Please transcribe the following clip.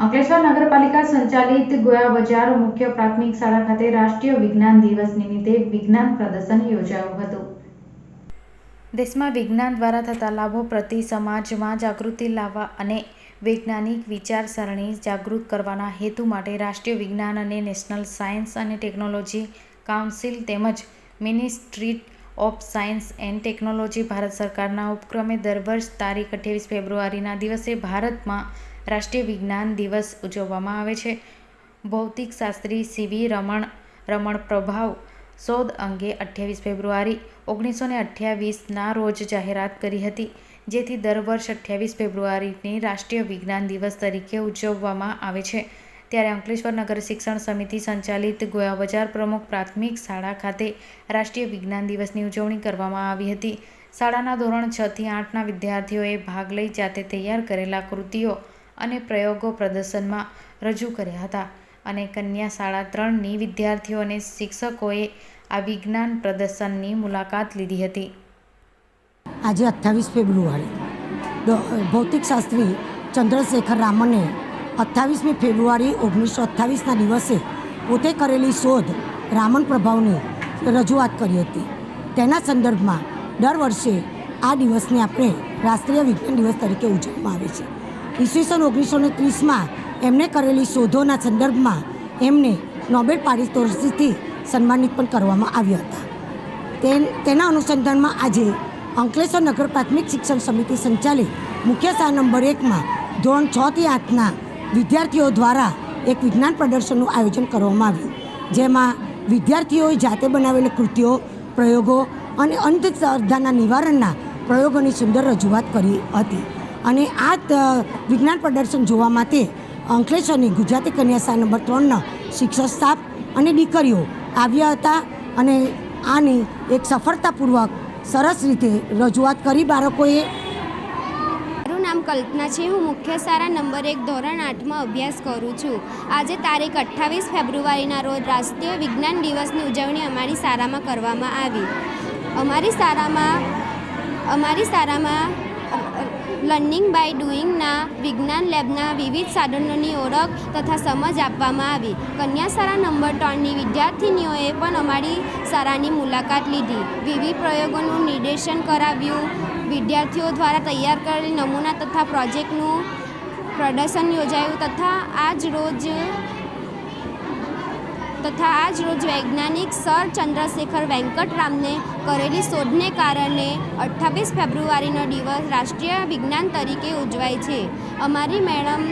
અંકલેશ્વર નગરપાલિકા સંચાલિત ગોયા બજાર મુખ્ય પ્રાથમિક શાળા ખાતે રાષ્ટ્રીય વિજ્ઞાન દિવસ નિમિત્તે વિજ્ઞાન પ્રદર્શન યોજાયું હતું. દેશમાં વિજ્ઞાન દ્વારા થતા લાભો પ્રતિ સમાજમાં જાગૃતિ લાવવા અને વૈજ્ઞાનિક વિચારસરણી જાગૃત કરવાના હેતુ માટે રાષ્ટ્રીય વિજ્ઞાન અને નેશનલ સાયન્સ અને ટેકનોલોજી કાઉન્સિલ તેમજ ministry of science and technology Bharat સરકારના ઉપક્રમે દર વર્ષ તારીખ અઠ્યાવીસ ફેબ્રુઆરીના દિવસે ભારતમાં રાષ્ટ્રીય વિજ્ઞાન દિવસ ઉજવવામાં આવે છે. ભૌતિક શાસ્ત્રી સીવી રમણ રમણ પ્રભાવ શોધ અંગે અઠ્યાવીસ ફેબ્રુઆરી ઓગણીસો ને અઠ્યાવીસના રોજ જાહેરાત કરી હતી, જેથી દર વર્ષ અઠ્યાવીસ ફેબ્રુઆરીને રાષ્ટ્રીય વિજ્ઞાન દિવસ તરીકે ઉજવવામાં આવે છે. ત્યારે અંકલેશ્વર નગર શિક્ષણ સમિતિ સંચાલિત ગોયા બજાર પ્રમુખ પ્રાથમિક શાળા ખાતે રાષ્ટ્રીય વિજ્ઞાન દિવસની ઉજવણી કરવામાં આવી હતી. શાળાના ધોરણ છથી આઠના વિદ્યાર્થીઓએ ભાગ લઈ જાતે તૈયાર કરેલા કૃતિઓ અને પ્રયોગો પ્રદર્શનમાં રજૂ કર્યા હતા. અને કન્યા શાળા ત્રણની વિદ્યાર્થીઓ અને શિક્ષકોએ આ વિજ્ઞાન પ્રદર્શનની મુલાકાત લીધી હતી. આજે અઠ્ઠાવીસ ફેબ્રુઆરી. ભૌતિકશાસ્ત્રી ચંદ્રશેખર રામને અઠ્ઠાવીસમી ફેબ્રુઆરી ઓગણીસો અઠ્ઠાવીસના દિવસે પોતે કરેલી શોધ રામન પ્રભાવની રજૂઆત કરી હતી. તેના સંદર્ભમાં દર વર્ષે આ દિવસને આપણે રાષ્ટ્રીય વિજ્ઞાન દિવસ તરીકે ઉજવવામાં આવે છે. ઈસવીસન ઓગણીસો ને ત્રીસમાં એમણે કરેલી શોધોના સંદર્ભમાં એમને નોબેલ પારિતોષિકથી સન્માનિત પણ કરવામાં આવ્યા હતા. તેન અનુસંધાનમાં આજે અંકલેશ્વર નગર પ્રાથમિક શિક્ષણ સમિતિ સંચાલિત મુખ્ય શાળા નંબર એકમાં ધોરણ છ થી આઠના વિદ્યાર્થીઓ દ્વારા એક વિજ્ઞાન પ્રદર્શનનું આયોજન કરવામાં આવ્યું, જેમાં વિદ્યાર્થીઓએ જાતે બનાવેલી કૃતિઓ, પ્રયોગો અને અંધશ્રદ્ધાના નિવારણના પ્રયોગોની સુંદર રજૂઆત કરી હતી. અને આ વિજ્ઞાન પ્રદર્શન જોવા માટે અંકલેશ્વરની ગુજરાતી કન્યા શાળા નંબર ત્રણના શિક્ષક સ્ટાફ અને દીકરીઓ આવ્યા હતા અને આની એક સફળતાપૂર્વક સરસ રીતે રજૂઆત કરી બાળકોએ. મારું નામ કલ્પના છે. હું મુખ્ય સારા નંબર એક, ધોરણ આઠમાં અભ્યાસ કરું છું. આજે તારીખ અઠ્ઠાવીસ ફેબ્રુઆરીના રોજ રાષ્ટ્રીય વિજ્ઞાન દિવસની ઉજવણી અમારી શાળામાં કરવામાં આવી. અમારી શાળામાં અમારી શાળામાં લર્નિંગ બાય ડુઈંગના વિજ્ઞાન લેબના વિવિધ સાધનોની ઓળખ તથા સમજ આપવામાં આવી. કન્યા શાળા નંબર ત્રણની વિદ્યાર્થિનીઓએ પણ અમારી શાળાની મુલાકાત લીધી. વિવિધ પ્રયોગોનું નિર્દેશન કરાવ્યું. વિદ્યાર્થીઓ દ્વારા તૈયાર કરેલ નમૂના તથા પ્રોજેક્ટનું પ્રદર્શન યોજાયું તથા આજ રોજ તથા આજ રોજ વૈજ્ઞાનિક સર ચંદ્રશેખર વેંકટરામને કરેલી શોધને કારણે અઠ્ઠાવીસ ફેબ્રુઆરીનો દિવસ રાષ્ટ્રીય વિજ્ઞાન તરીકે ઉજવાય છે. અમારી મેડમ